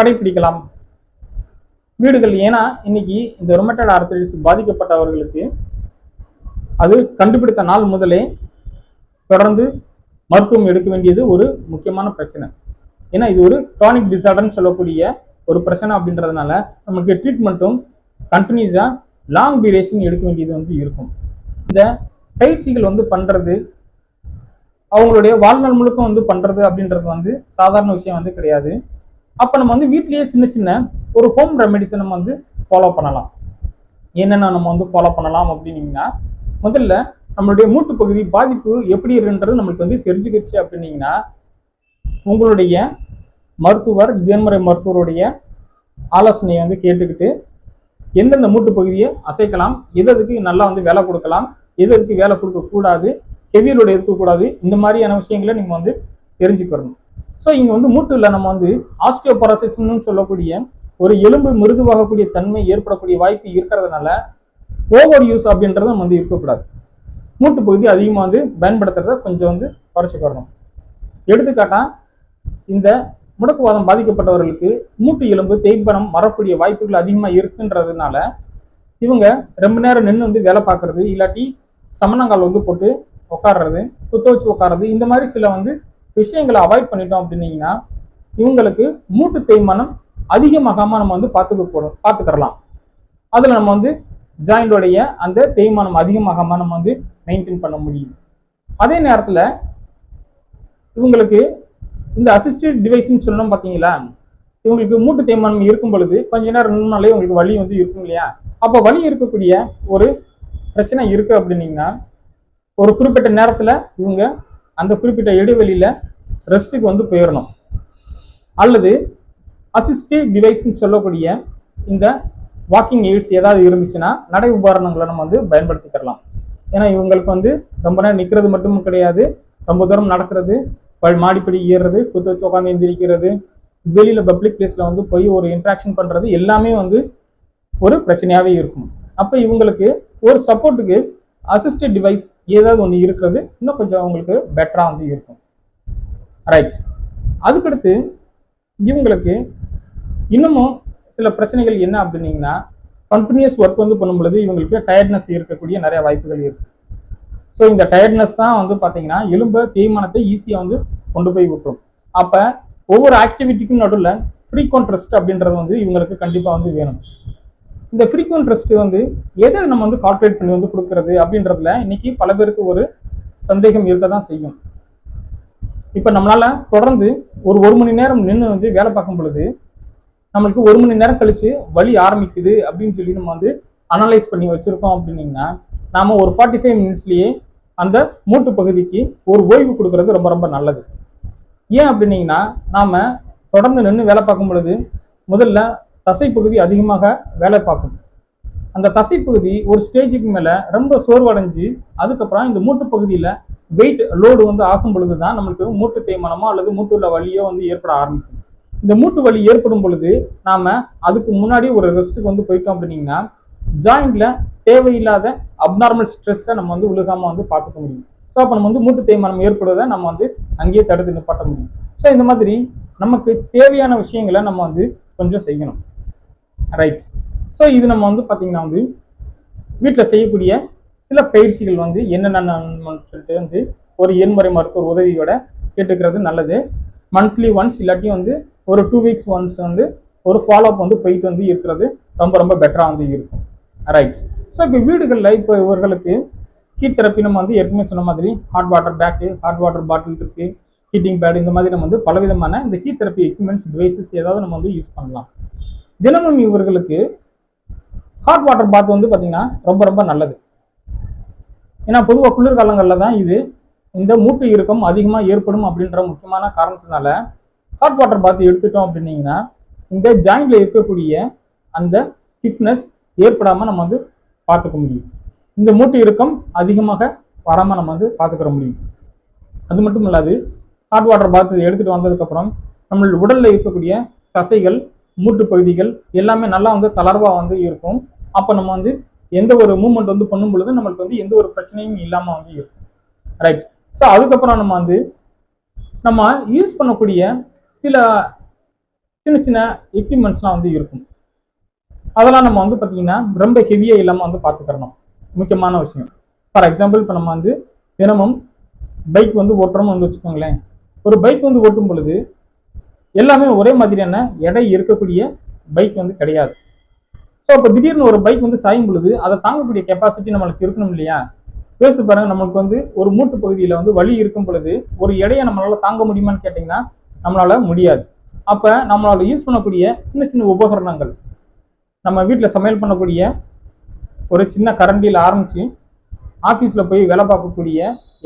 கடைபிடிக்கலாம். வீடுகள் ஏன்னா இன்னைக்கு இந்த ரொமட்டட் ஆர்த்தடிஸ் பாதிக்கப்பட்டவர்களுக்கு அது கண்டுபிடித்த நாள் முதலே தொடர்ந்து மருத்துவம் எடுக்க வேண்டியது ஒரு முக்கியமான பிரச்சனை. ஏன்னா இது ஒரு க்ரானிக் டிசார்டர்னு சொல்லக்கூடிய ஒரு பிரச்சனை அப்படின்றதுனால நமக்கு ட்ரீட்மெண்ட்டும் கண்டினியூஸாக லாங் டியூரேஷன் எடுக்க வேண்டியது வந்து இருக்கும். இந்த பயிற்சிகள் வந்து பண்ணுறது அவங்களுடைய வாழ்நாள் முழுக்க வந்து பண்றது அப்படின்றது வந்து சாதாரண விஷயம் வந்து கிடையாது. அப்போ நம்ம வந்து வீட்லேயே சின்ன சின்ன ஒரு ஹோம் ரெமெடிஸை நம்ம வந்து ஃபாலோ பண்ணலாம். என்னென்ன நம்ம வந்து ஃபாலோ பண்ணலாம் அப்படின்னீங்கன்னா முதல்ல நம்மளுடைய மூட்டு பகுதி பாதிப்பு எப்படி இருக்குன்றது நம்மளுக்கு வந்து தெரிஞ்சுக்கிடுச்சு அப்படின்னீங்கன்னா உங்களுடைய மருத்துவர் இயன்முறை மருத்துவருடைய ஆலோசனையை வந்து கேட்டுக்கிட்டு எந்தெந்த மூட்டு பகுதியை அசைக்கலாம் எது எதுக்கு நல்லா வந்து வேலை கொடுக்கலாம் எது எதுக்கு வேலை கொடுக்கக்கூடாது ஹெவியலோட இருக்கக்கூடாது இந்த மாதிரியான விஷயங்களை நீங்கள் வந்து தெரிஞ்சுக்கிறணும் ஸோ இங்கே வந்து மூட்டுல நம்ம வந்து ஆஸ்டியோபராசிஸ்னு சொல்லக்கூடிய ஒரு எலும்பு மிருதுவாகக்கூடிய தன்மை ஏற்படக்கூடிய வாய்ப்பு இருக்கிறதுனால ஓவர் யூஸ் அப்படின்றது நம்ம வந்து இருக்கக்கூடாது. மூட்டு பகுதி அதிகமாக வந்து பயன்படுத்துறத கொஞ்சம் வந்து குறைச்சிக்கிறணும் எடுத்துக்காட்டா இந்த முடக்குவாதம் பாதிக்கப்பட்டவர்களுக்கு மூட்டு எலும்பு தேய்ப்பனம் வரக்கூடிய வாய்ப்புகள் அதிகமாக இருக்குன்றதுனால இவங்க ரொம்ப நேரம் நின்று வந்து வேலை பார்க்கறது இல்லாட்டி சமணங்கால் வந்து போட்டு உட்கார்றது குத்த வச்சு உட்காடுறது இந்த மாதிரி சில வந்து விஷயங்களை அவாய்ட் பண்ணிட்டோம் அப்படின்னீங்கன்னா இவங்களுக்கு மூட்டு தேய்மானம் அதிகமாகாம நம்ம வந்து பார்த்துக்க போறோம் பார்த்துக்கிறலாம். அதில் நம்ம வந்து ஜாயிண்டோடைய அந்த தேய்மானம் அதிகமாகாம நம்ம வந்து மெயின்டைன் பண்ண முடியும். அதே நேரத்தில் இவங்களுக்கு இந்த அசிஸ்டட் டிவைஸ்னு சொல்லணும் பார்த்தீங்களா? இவங்களுக்கு மூட்டு தேய்மானம் இருக்கும் பொழுது கொஞ்ச நேரம் நின்னாலே உங்களுக்கு வலி வந்து இருக்கும் இல்லையா? அப்போ வலி இருக்கக்கூடிய ஒரு பிரச்சனை இருக்குது அப்படின்னீங்கன்னா ஒரு குறிப்பிட்ட நேரத்தில் இவங்க அந்த குறிப்பிட்ட இடைவெளியில் ரெஸ்ட்டுக்கு வந்து போயிடணும் அல்லது அசிஸ்டிவ் டிவைஸ்னு சொல்லக்கூடிய இந்த வாக்கிங் எய்ட்ஸ் ஏதாவது இருந்துச்சுன்னா நடை உபகரணங்களை நம்ம வந்து பயன்படுத்திக்கிறலாம். ஏன்னா இவங்களுக்கு வந்து ரொம்ப நேரம் நிற்கிறது மட்டும் கிடையாது. ரொம்ப தூரம் நடக்கிறது ப- மாடிப்படி ஏறுறது குத்து வச்சு உட்காந்து எந்திரிக்கிறது வெளியில் பப்ளிக் பிளேஸில் வந்து போய் ஒரு இன்ட்ராக்ஷன் பண்ணுறது எல்லாமே வந்து ஒரு பிரச்சனையாகவே இருக்கும். அப்போ இவங்களுக்கு ஒரு சப்போர்ட்டுக்கு அசிஸ்டட் டிவைஸ் ஏதாவது ஒன்று இருக்கிறது இன்னும் கொஞ்சம் அவங்களுக்கு பெட்டராக வந்து இருக்கும். ரைட் அதுக்கடுத்து இவங்களுக்கு இன்னமும் சில பிரச்சனைகள் என்ன அப்படின்னீங்கன்னா கண்டினியூஸ் ஒர்க் வந்து பண்ணும் பொழுது இவங்களுக்கு டயர்ட்னஸ் இருக்கக்கூடிய நிறைய வாய்ப்புகள் இருக்கு. ஸோ இந்த டயர்ட்னஸ் தான் வந்து பார்த்தீங்கன்னா எலும்பு தேய்மானத்தை ஈஸியாக வந்து கொண்டு போய் விட்டுரும். அப்போ ஒவ்வொரு ஆக்டிவிட்டிக்கும் நடுவில் ஃப்ரீக்வன்ட் ரெஸ்ட் அப்படின்றது வந்து இவங்களுக்கு கண்டிப்பாக வந்து வேணும். இந்த ஃப்ரீக்வெண்ட் ரெஸ்ட் வந்து எதை நம்ம வந்து கால்குலேட் பண்ணி வந்து கொடுக்கறது அப்படின்றதுல இன்னைக்கு பல பேருக்கு ஒரு சந்தேகம் இருக்க தான் செய்யும். இப்போ நம்மளால தொடர்ந்து ஒரு ஒரு மணி நேரம் நின்று வந்து வேலை பார்க்கும் பொழுது நம்மளுக்கு ஒரு மணி நேரம் கழிச்சு வலி ஆரம்பிக்குது அப்படின்னு சொல்லி நம்ம வந்து அனலைஸ் பண்ணி வச்சிருக்கோம் அப்படின்னீங்கன்னா நாம ஒரு ஃபார்ட்டி ஃபைவ் மினிட்ஸ்லயே அந்த மூட்டு பகுதிக்கு ஒரு ஓய்வு கொடுக்கறது ரொம்ப ரொம்ப நல்லது. ஏன் அப்படின்னீங்கன்னா நாம தொடர்ந்து நின்று வேலை பார்க்கும் பொழுது முதல்ல தசை பகுதி அதிகமாக வேலை பார்க்கும். அந்த தசை பகுதி ஒரு ஸ்டேஜுக்கு மேலே ரொம்ப சோர்வடைஞ்சு அதுக்கப்புறம் இந்த மூட்டு பகுதியில் வெயிட் லோடு வந்து ஆகும் பொழுது தான் நம்மளுக்கு மூட்டு தேய்மானமோ அல்லது மூட்டுல வலியோ வந்து ஏற்பட ஆரம்பிக்கும். இந்த மூட்டு வலி ஏற்படும் பொழுது நாம் அதுக்கு முன்னாடி ஒரு ரெஸ்ட்டுக்கு வந்து போயிட்டோம் அப்படின்னீங்கன்னா ஜாயிண்டில் தேவையில்லாத அப்நார்மல் ஸ்ட்ரெஸ்ஸை நம்ம வந்து உழுகாமல் வந்து பார்த்துக்க முடியும். ஸோ அப்போ நம்ம வந்து மூட்டு தேய்மானம் ஏற்படுவதை நம்ம வந்து அங்கேயே தடுத்து நிப்பாட்ட முடியும். ஸோ இந்த மாதிரி நமக்கு தேவையான விஷயங்களை நம்ம வந்து கொஞ்சம் செய்யணும். ரைட் ஸோ இது நம்ம வந்து பார்த்தீங்கன்னா வந்து வீட்டில் செய்யக்கூடிய சில பயிற்சிகள் வந்து என்னென்ன சொல்லிட்டு வந்து ஒரு எண்முறை மருத்துவர் உதவியோட கேட்டுக்கிறது நல்லது. மந்த்லி ஒன்ஸ் இல்லாட்டி வந்து ஒரு டூ வீக்ஸ் ஒன்ஸ் வந்து ஒரு ஃபாலோஅப் வந்து போயிட்டு வந்து இருக்கிறது ரொம்ப ரொம்ப பெட்டராக வந்து இருக்கும். ரைட் ஸோ இப்போ வீடுகளில் இப்போ இவர்களுக்கு ஹீட் தெரப்பி நம்ம வந்து ஏற்கனவே சொன்ன மாதிரி hot water pack hot water bottle இருக்குது ஹீட்டிங் பேடு இந்த மாதிரி நம்ம வந்து பலவிதமான இந்த ஹீட் தெரப்பி எக்யூப்மெண்ட்ஸ் டிவைசஸ் ஏதாவது நம்ம வந்து யூஸ் பண்ணலாம். தினமும் இவர்களுக்கு ஹாட் வாட்டர் பாத் வந்து பார்த்தீங்கன்னா ரொம்ப ரொம்ப நல்லது. ஏன்னா பொதுவாக குளிர்காலங்களில் தான் இது இந்த மூட்டு இறுக்கம் அதிகமாக ஏற்படும் அப்படின்ற முக்கியமான காரணத்தினால ஹாட் வாட்டர் பாத் எடுத்துட்டோம் அப்படின்னீங்கன்னா இந்த ஜாயிண்டில் இருக்கக்கூடிய அந்த ஸ்டிஃப்னஸ் ஏற்படாமல் நம்ம வந்து பார்த்துக்க முடியும். இந்த மூட்டு இறுக்கம் அதிகமாக வராமல் நம்ம வந்து பார்த்துக்கிற முடியும். அது மட்டும் இல்லாது ஹாட் வாட்டர் பாத் எடுத்துகிட்டு வந்ததுக்கப்புறம் நம்ம உடலில் இருக்கக்கூடிய தசைகள் மூட்டு பகுதிகள் எல்லாமே நல்லா வந்து தளர்வாக வந்து இருக்கும். அப்போ நம்ம வந்து எந்த ஒரு மூமெண்ட் வந்து பண்ணும் பொழுது நம்மளுக்கு வந்து எந்த ஒரு பிரச்சனையும் இல்லாமல் வந்து இருக்கும். ரைட் ஸோ அதுக்கப்புறம் நம்ம வந்து நம்ம யூஸ் பண்ணக்கூடிய சில சின்ன சின்ன எக்யூப்மெண்ட்ஸ்லாம் வந்து இருக்கும். அதெல்லாம் நம்ம வந்து பார்த்தீங்கன்னா ரொம்ப ஹெவியாக இல்லாமல் வந்து பார்த்துக்கிறணும் முக்கியமான விஷயம். ஃபார் எக்ஸாம்பிள் இப்போ நம்ம வந்து தினமும் பைக் வந்து ஓட்டுறோம்னு வந்து வச்சுக்கோங்களேன். ஒரு பைக் வந்து ஓட்டும் பொழுது எல்லாமே ஒரே மாதிரியான எடை இருக்கக்கூடிய பைக் வந்து கிடையாது. ஸோ அப்போ திடீர்னு ஒரு பைக் வந்து சாயும் பொழுது அதை தாங்கக்கூடிய கெப்பாசிட்டி நம்மளுக்கு இருக்கணும் இல்லையா? பேசு பாருங்க நமக்கு வந்து ஒரு மூட்டு பகுதியில் வந்து வலி இருக்கும் பொழுது ஒரு எடையை நம்மளால் தாங்க முடியுமான்னு கேட்டிங்கன்னா நம்மளால முடியாது. அப்போ நம்மளால் யூஸ் பண்ணக்கூடிய சின்ன சின்ன உபகரணங்கள் நம்ம வீட்டில் சமையல் பண்ணக்கூடிய ஒரு சின்ன கரண்டியில் ஆரம்பித்து ஆஃபீஸில் போய் வேலை பார்க்கக்கூடிய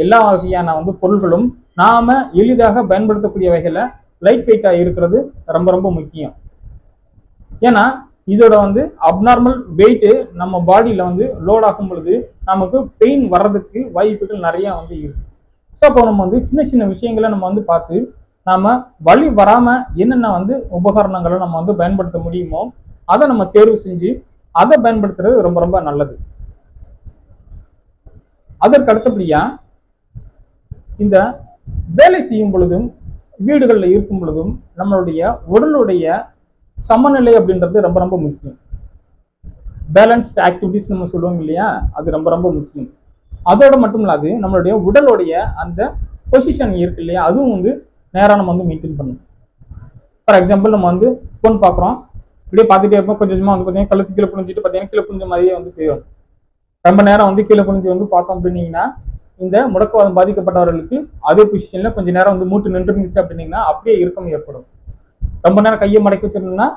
எல்லா வகையான வந்து பொருள்களும் நாம் எளிதாக பயன்படுத்தக்கூடிய வகையில் லைட் வெயிட்டாக இருக்கிறது ரொம்ப ரொம்ப முக்கியம். ஏன்னா இதோட வந்து அப்நார்மல் வெயிட்டு நம்ம பாடியில் வந்து லோட் ஆகும் பொழுது நமக்கு பெயின் வர்றதுக்கு வாய்ப்புகள் நிறையா வந்து இருக்கு. ஸோ அப்போ நம்ம வந்து சின்ன சின்ன விஷயங்களை நம்ம வந்து பார்த்து நாம் வலி வராமல் என்னென்ன வந்து உபகரணங்களை நம்ம வந்து பயன்படுத்த முடியுமோ அதை நம்ம தேர்வு செஞ்சு அதை பயன்படுத்துறது ரொம்ப ரொம்ப நல்லது. அதற்கு அடுத்தபடியாக இந்த வேலை செய்யும் பொழுதும் வீடுகளில் இருக்கும் பொழுதும் நம்மளுடைய உடலுடைய சமநிலை அப்படின்றது ரொம்ப ரொம்ப முக்கியம். பேலன்ஸ்ட் ஆக்டிவிட்டிஸ் நம்ம சொல்லுவோம் இல்லையா? அது ரொம்ப ரொம்ப முக்கியம். அதோட மட்டும் இல்லாது நம்மளுடைய உடலுடைய அந்த பொசிஷன் இருக்கு இல்லையா? அதுவும் வந்து நேராக நம்ம வந்து மெயின்டைன் பண்ணணும். ஃபார் எக்ஸாம்பிள் நம்ம வந்து ஃபோன் பார்க்குறோம். இப்படியே பார்த்துட்டே இருப்போம். கொஞ்சம் கொஞ்சமாக வந்து பார்த்தீங்கன்னா கழுத்து கீழே புரிஞ்சுட்டு பார்த்தீங்கன்னா கீழே புரிஞ்ச மாதிரியே வந்து போயிடும். ரொம்ப நேரம் வந்து கீழே குனிஞ்சு வந்து பார்த்தோம் அப்படின்னீங்கன்னா இந்த முடக்குவாதம் பாதிக்கப்பட்டவர்களுக்கு அதே பொசிஷன்ல கொஞ்ச நேரம் வந்து மூட்டு நின்று இருந்துச்சு அப்படின்னீங்கன்னா அப்படியே இறுக்கம் ஏற்படும். ரொம்ப நேரம் கையை மடக்கி வச்சிருந்தோம்னா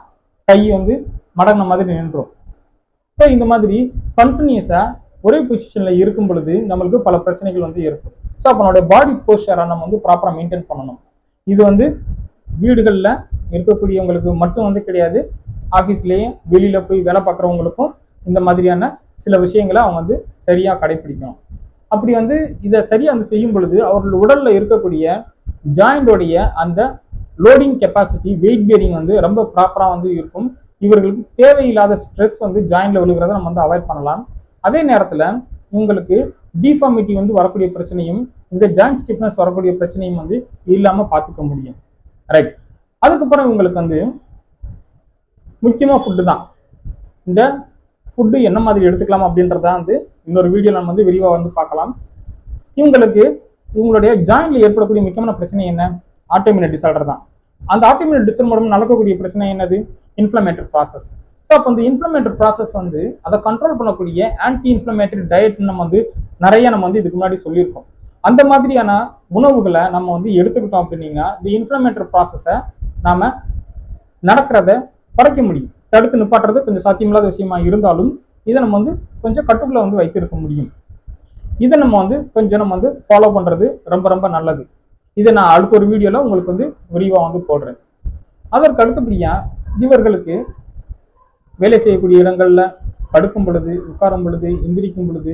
கை வந்து மடங்கின மாதிரி நின்றும். ஸோ இந்த மாதிரி கண்டினியூஸா ஒரே பொசிஷன்ல இருக்கும் பொழுது நம்மளுக்கு பல பிரச்சனைகள் வந்து இருக்கும் ஸோ அப்போ நம்மளுடைய பாடி போஸ்டரை நம்ம வந்து ப்ராப்பராக மெயின்டைன் பண்ணணும். இது வந்து வீடுகளில் இருக்கக்கூடியவங்களுக்கு மட்டும் வந்து கிடையாது. ஆஃபீஸ்லேயும் வெளியில் போய் வேலை பார்க்குறவங்களுக்கும் இந்த மாதிரியான சில விஷயங்களை அவங்க வந்து சரியாக கடைபிடிக்கணும் அப்படி வந்து இதை சரியாக வந்து செய்யும் பொழுது அவர்கள் உடலில் இருக்கக்கூடிய ஜாயிண்டோடைய அந்த லோடிங் கெப்பாசிட்டி வெயிட் பியரிங் வந்து ரொம்ப ப்ராப்பராக வந்து இருக்கும். இவர்களுக்கு தேவையில்லாத ஸ்ட்ரெஸ் வந்து ஜாயிண்டில் விழுகிறத நம்ம வந்து அவாய்ட் பண்ணலாம். அதே நேரத்தில் உங்களுக்கு டிஃபார்மிட்டி வந்து வரக்கூடிய பிரச்சனையும் இந்த ஜாயிண்ட் ஸ்டிஃப்னஸ் வரக்கூடிய பிரச்சனையும் வந்து இல்லாமல் பார்த்துக்க முடியும். ரைட் அதுக்கப்புறம் இவங்களுக்கு வந்து முக்கியமாக ஃபுட்டு தான். இந்த ஃபுட்டு என்ன மாதிரி எடுத்துக்கலாம் அப்படின்றத வந்து இன்னொரு வீடியோ நம்ம வந்து விரிவாக வந்து பார்க்கலாம். இவங்களுக்கு இவங்களுடைய ஜாயின்ல ஏற்படக்கூடிய முக்கியமான பிரச்சனை என்ன? ஆட்டோமினட் டிசார்டர் தான். அந்த ஆட்டோமினட் டிசார்டர் மூலம் நடக்கக்கூடிய பிரச்சனை என்னது? இன்ஃப்ளமேட்டரி ப்ராசஸ் ஸோ அப்போ இந்த இன்ஃப்ளமேட்டரி ப்ராசஸ் வந்து அதை கண்ட்ரோல் பண்ணக்கூடிய ஆன்டி இன்ஃப்ளமேட்டரி டயட் நம்ம வந்து நிறைய நம்ம வந்து இதுக்கு முன்னாடி சொல்லியிருக்கோம். அந்த மாதிரியான உணவுகளை நம்ம வந்து எடுத்துக்கிட்டோம் அப்படின்னீங்கன்னா இந்த இன்ஃப்ளமேட்டரி ப்ராசஸை நாம் நடக்கிறத குறைக்க முடியும். தடுத்து நிப்பாட்டுறது கொஞ்சம் சாத்தியமில்லாத விஷயமா இருந்தாலும் இதை நம்ம வந்து கொஞ்சம் கட்டுக்குள்ள வந்து வைத்திருக்க முடியும். இதை நம்ம வந்து கொஞ்சம் நம்ம வந்து ஃபாலோ பண்றது ரொம்ப ரொம்ப நல்லது. இதை நான் அடுத்த ஒரு வீடியோல உங்களுக்கு வந்து விரிவாக வந்து போடுறேன். அதற்கு அடுத்தபடியா இவர்களுக்கு வேலை செய்யக்கூடிய இடங்கள்ல படுக்கும் பொழுது உட்காரும் பொழுது எந்திரிக்கும் பொழுது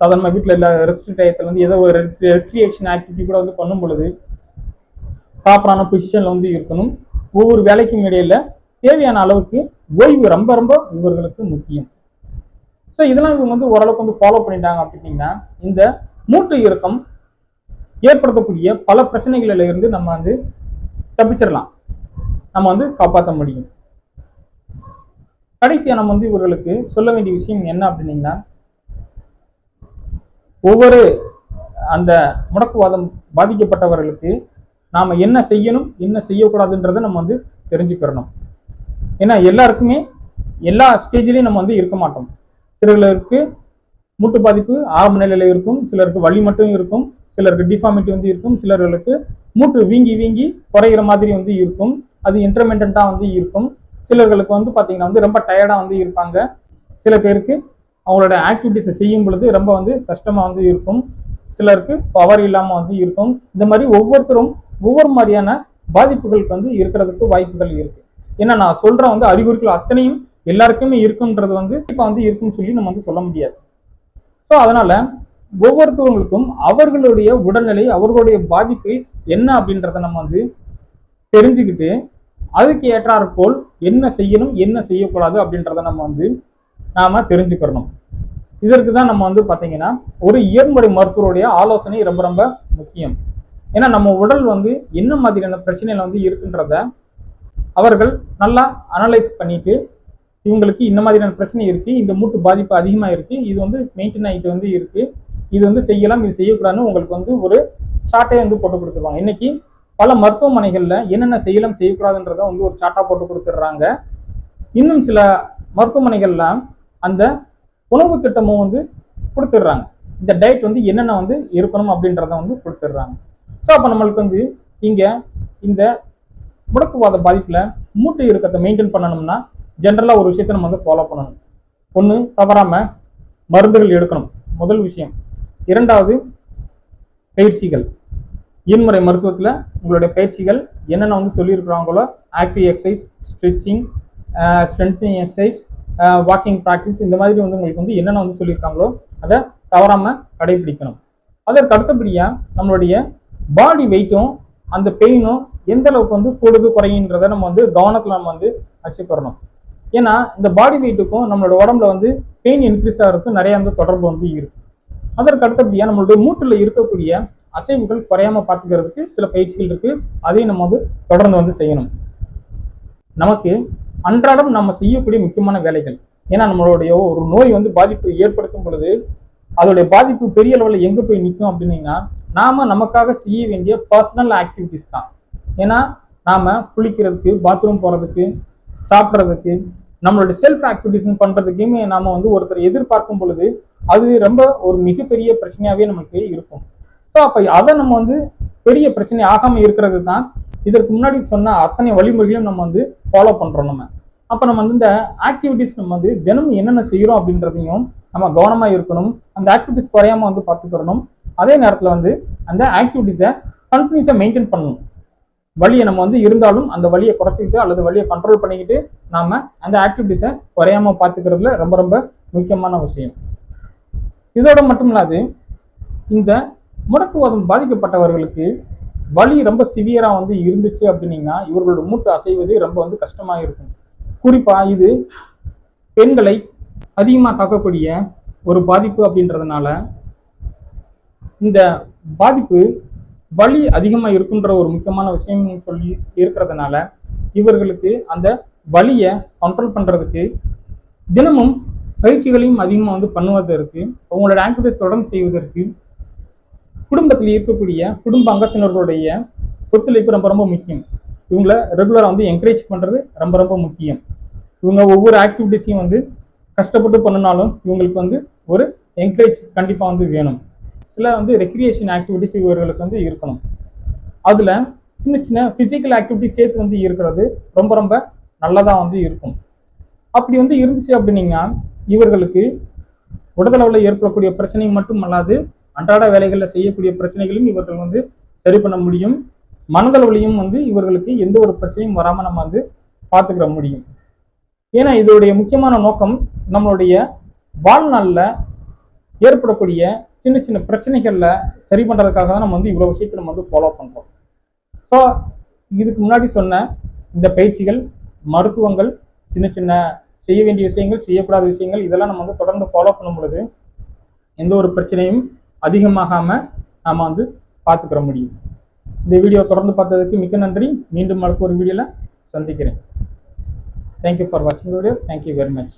சாதாரணமாக வீட்டில் இல்லை ரெஸ்ட் டயத்தில் வந்து ஏதோ ஒரு ரெக்ரியேஷன் ஆக்டிவிட்டி கூட வந்து பண்ணும் பொழுது ப்ராப்பரான பொசிஷனில் வந்து இருக்கணும். ஒவ்வொரு வேலைக்கும் இடையில தேவையான அளவுக்கு ஓய்வு ரொம்ப ரொம்ப இவர்களுக்கு முக்கியம். ஸோ இதெல்லாம் இவங்க வந்து ஓரளவுக்கு வந்து ஃபாலோ பண்ணிட்டாங்க அப்படின்னீங்கன்னா இந்த மூட்டு இறுக்கம் ஏற்படுத்தக்கூடிய பல பிரச்சனைகளில் இருந்து நம்ம வந்து தப்பிச்சிடலாம் நம்ம வந்து காப்பாற்ற முடியும். கடைசியாக நம்ம வந்து இவர்களுக்கு சொல்ல வேண்டிய விஷயம் என்ன அப்படின்னீங்கன்னா ஒவ்வொரு அந்த முடக்குவாதம் பாதிக்கப்பட்டவர்களுக்கு நாம் என்ன செய்யணும் என்ன செய்யக்கூடாதுன்றதை நம்ம வந்து தெரிஞ்சுக்கிறணும். ஏன்னா எல்லாருக்குமே எல்லா ஸ்டேஜ்லேயும் நம்ம வந்து இருக்க மாட்டோம். சிலருக்கு மூட்டு பாதிப்பு ஆரம்ப நிலையில இருக்கும் சிலருக்கு வலி மட்டும் இருக்கும் சிலருக்கு டிஃபார்மிட்டி வந்து இருக்கும் சிலர்களுக்கு மூட்டு வீங்கி வீங்கி குறையிற மாதிரி வந்து இருக்கும். அது இன்டர்மீடியண்ட்டாக வந்து இருக்கும். சிலர்களுக்கு வந்து பார்த்திங்கன்னா வந்து ரொம்ப டயர்டாக வந்து இருப்பாங்க. சில பேருக்கு அவங்களோட ஆக்டிவிட்டிஸை செய்யும் பொழுது ரொம்ப வந்து கஷ்டமாக வந்து இருக்கும். சிலருக்கு பவர் இல்லாமல் வந்து இருக்கும். இந்த மாதிரி ஒவ்வொருத்தரும் ஒவ்வொரு மாதிரியான பாதிப்புகளுக்கு வந்து இருக்கிறதுக்கு வாய்ப்புகள் இருக்குது ஏன்னா நான் சொல்ற வந்து அறிகுறிகள் அத்தனையும் எல்லாருக்குமே இருக்குன்றது வந்து இப்போ வந்து இருக்குன்னு சொல்லி நம்ம வந்து சொல்ல முடியாது. ஸோ அதனால ஒவ்வொருத்தவங்களுக்கும் அவர்களுடைய உடல்நிலை அவர்களுடைய பாதிப்பு என்ன அப்படின்றத நம்ம வந்து தெரிஞ்சுக்கிட்டு அதுக்கு ஏற்றாற்போல் என்ன செய்யணும் என்ன செய்யக்கூடாது அப்படின்றத நம்ம வந்து நாம தெரிஞ்சுக்கிறணும். இதற்கு தான் நம்ம வந்து பார்த்தீங்கன்னா ஒரு இயன்முறை மருத்துவருடைய ஆலோசனை ரொம்ப ரொம்ப முக்கியம். ஏன்னா நம்ம உடல் வந்து என்ன மாதிரியான பிரச்சனைகள் வந்து இருக்குன்றத அவர்கள் நல்லா அனலைஸ் பண்ணிட்டு இவங்களுக்கு இந்த மாதிரியான பிரச்சனை இருக்கு இந்த மூட்டு பாதிப்பு அதிகமாக இருக்கு இது வந்து மெயின்டைன் ஆகிட்டு வந்து இருக்கு இது வந்து செய்யலாம் இது செய்யக்கூடாதுன்னு உங்களுக்கு வந்து ஒரு சார்ட்டே வந்து போட்டு கொடுத்துருவாங்க. இன்னைக்கு பல மருத்துவமனைகளில் என்னென்ன செய்யலாம் செய்யக்கூடாதுன்றத வந்து ஒரு சார்ட்டாக போட்டு கொடுத்துட்றாங்க இன்னும் சில மருத்துவமனைகளில் அந்த உணவு திட்டமும் வந்து கொடுத்துட்றாங்க இந்த டயட் வந்து என்னென்ன வந்து இருக்கணும் அப்படின்றத வந்து கொடுத்துட்றாங்க ஸோ அப்போ நம்மளுக்கு வந்து இங்கே இந்த முடக்குவாத பாதிப்பில் மூட்டை இறுக்கத்தை மெயின்டைன் பண்ணணும்னா ஜென்ரலாக ஒரு விஷயத்தை நம்ம வந்து ஃபாலோ பண்ணணும். ஒன்று தவறாமல் மருந்துகள் எடுக்கணும். முதல் விஷயம். இரண்டாவது பயிற்சிகள். இன்முறை மருத்துவத்தில் உங்களுடைய பயிற்சிகள் என்னென்ன வந்து சொல்லியிருக்கிறாங்களோ active exercise stretching strengthening exercise walking practice இந்த மாதிரி வந்து உங்களுக்கு வந்து என்னென்ன வந்து சொல்லியிருக்காங்களோ அதை தவறாமல் கடைபிடிக்கணும். அதற்கு அடுத்தபடியாக நம்மளுடைய பாடி வெயிட்டும் அந்த பெயினும் எந்த அளவுக்கு வந்து கூடுது குறையுன்றத நம்ம வந்து கவனத்தில் நம்ம வந்து வச்சுக்கிறணும். ஏன்னா இந்த பாடி வெயிட்டுக்கும் நம்மளோட உடம்புல வந்து பெயின் இன்க்ரீஸ் ஆகிறதுக்கும் நிறைய வந்து தொடர்பு வந்து இருக்கு. அதற்கு அடுத்தபடியாக நம்மளுடைய மூட்டில் இருக்கக்கூடிய அசைவுகள் குறையாம பார்த்துக்கிறதுக்கு சில பயிற்சிகள் இருக்கு. அதையும் நம்ம வந்து தொடர்ந்து வந்து செய்யணும். நமக்கு அன்றாடம் நம்ம செய்யக்கூடிய முக்கியமான வேலைகள். ஏன்னா நம்மளுடைய ஒரு நோய் வந்து பாதிப்பு ஏற்படுத்தும் பொழுது அதோடைய பாதிப்பு பெரிய அளவில் எங்கே போய் நிற்கும் அப்படின்னீங்கன்னா நாம் நமக்காக செய்ய வேண்டிய பர்சனல் ஆக்டிவிட்டிஸ் தான். ஏன்னா நாம் குளிக்கிறதுக்கு பாத்ரூம் போகிறதுக்கு சாப்பிட்றதுக்கு நம்மளுடைய செல்ஃப் ஆக்டிவிட்டிஸ் பண்ணுறதுக்குமே நாம் வந்து ஒருத்தர் எதிர்பார்க்கும் பொழுது அது ரொம்ப ஒரு மிகப்பெரிய பிரச்சனையாகவே நமக்கு இருக்கும். ஸோ அப்போ அதை நம்ம வந்து பெரிய பிரச்சனை ஆகாமல் இருக்கிறது தான். இதற்கு முன்னாடி சொன்ன அத்தனை வழிமுறைகளையும் நம்ம வந்து ஃபாலோ பண்ணுறோம் நம்ம. அப்போ நம்ம வந்து இந்த ஆக்டிவிட்டிஸ் நம்ம வந்து தினமும் என்னென்ன செய்கிறோம் அப்படின்றதையும் நம்ம கவனமாக இருக்கணும். அந்த ஆக்டிவிட்டிஸ் குறையாம வந்து பார்த்துக்கிறணும். அதே நேரத்தில் வந்து அந்த ஆக்டிவிட்டீஸை கண்டினியூஸாக மெயின்டைன் பண்ணணும். வழியை நம்ம வந்து இருந்தாலும் அந்த வழியை குறைச்சிக்கிட்டு அல்லது வழியை கண்ட்ரோல் பண்ணிக்கிட்டு நாம் அந்த ஆக்டிவிட்டீஸை குறையாமல் பார்த்துக்கிறதுல ரொம்ப ரொம்ப முக்கியமான விஷயம். இதோட மட்டும் இல்லாது இந்த முடக்குவாதம் பாதிக்கப்பட்டவர்களுக்கு வலி ரொம்ப சிவியராக வந்து இருந்துச்சு அப்படின்னீங்கன்னா இவர்களோட மூட்டு அசைவது ரொம்ப வந்து கஷ்டமாக இருக்கும். குறிப்பாக இது பெண்களை அதிகமாக தாக்கக்கூடிய ஒரு பாதிப்பு அப்படின்றதுனால இந்த பாதிப்பு வலி அதிகமாக இருக்குன்ற ஒரு முக்கியமான விஷயம் சொல்லி இருக்கிறதுனால இவர்களுக்கு அந்த வலியை கண்ட்ரோல் பண்ணுறதுக்கு தினமும் பயிற்சிகளையும் அதிகமாக வந்து பண்ணுவதற்கு அவங்களோட ஆக்டிவிட்டிஸ் தொடர்ந்து செய்வதற்கு குடும்பத்தில் இருக்கக்கூடிய குடும்ப அங்கத்தினர்களுடைய ஒத்துழைப்பு ரொம்ப ரொம்ப முக்கியம். இவங்கள ரெகுலராக வந்து என்கரேஜ் பண்ணுறது ரொம்ப ரொம்ப முக்கியம். இவங்க ஒவ்வொரு ஆக்டிவிட்டிஸையும் வந்து கஷ்டப்பட்டு பண்ணினாலும் இவங்களுக்கு வந்து ஒரு என்கரேஜ் கண்டிப்பாக வந்து வேணும். சில வந்து ரெக்ரியேஷன் ஆக்டிவிட்டிஸ் இவர்களுக்கு வந்து இருக்கணும். அதில் சின்ன சின்ன ஃபிசிக்கல் ஆக்டிவிட்டி சேர்த்து வந்து இருக்கிறது ரொம்ப ரொம்ப நல்லதாக வந்து இருக்கும். அப்படி வந்து இருந்துச்சு அப்படின்னீங்கன்னா இவர்களுக்கு உடலளவில் ஏற்படக்கூடிய பிரச்சனை மட்டும் அல்லாது அன்றாட வேலைகளில் செய்யக்கூடிய பிரச்சனைகளையும் இவர்கள் வந்து சரி பண்ண முடியும். மனதளவுலையும் வந்து இவர்களுக்கு எந்த ஒரு பிரச்சனையும் வராமல் நம்ம வந்து பார்த்துக்கிற முடியும். ஏன்னா இதோடைய முக்கியமான நோக்கம் நம்மளுடைய வாழ்நாளில் ஏற்படக்கூடிய சின்ன சின்ன பிரச்சனைகளில் சரி பண்ணுறதுக்காக தான் நம்ம வந்து இவ்வளோ விஷயத்தை நம்ம வந்து ஃபாலோ பண்ணுறோம் ஸோ இதுக்கு முன்னாடி சொன்ன இந்த பயிற்சிகள் மருத்துவங்கள் சின்ன சின்ன செய்ய வேண்டிய விஷயங்கள் செய்யக்கூடாத விஷயங்கள் இதெல்லாம் நம்ம வந்து தொடர்ந்து ஃபாலோ பண்ணும் பொழுது எந்த ஒரு பிரச்சனையும் அதிகமாகாமல் நாம் வந்து பார்த்துக்கிற முடியும். இந்த வீடியோ தொடர்ந்து பார்த்ததுக்கு மிக்க நன்றி. மீண்டும் அடுத்த ஒரு வீடியோவில் சந்திக்கிறேன். தேங்க்யூ ஃபார் வாட்சிங் video thank you very much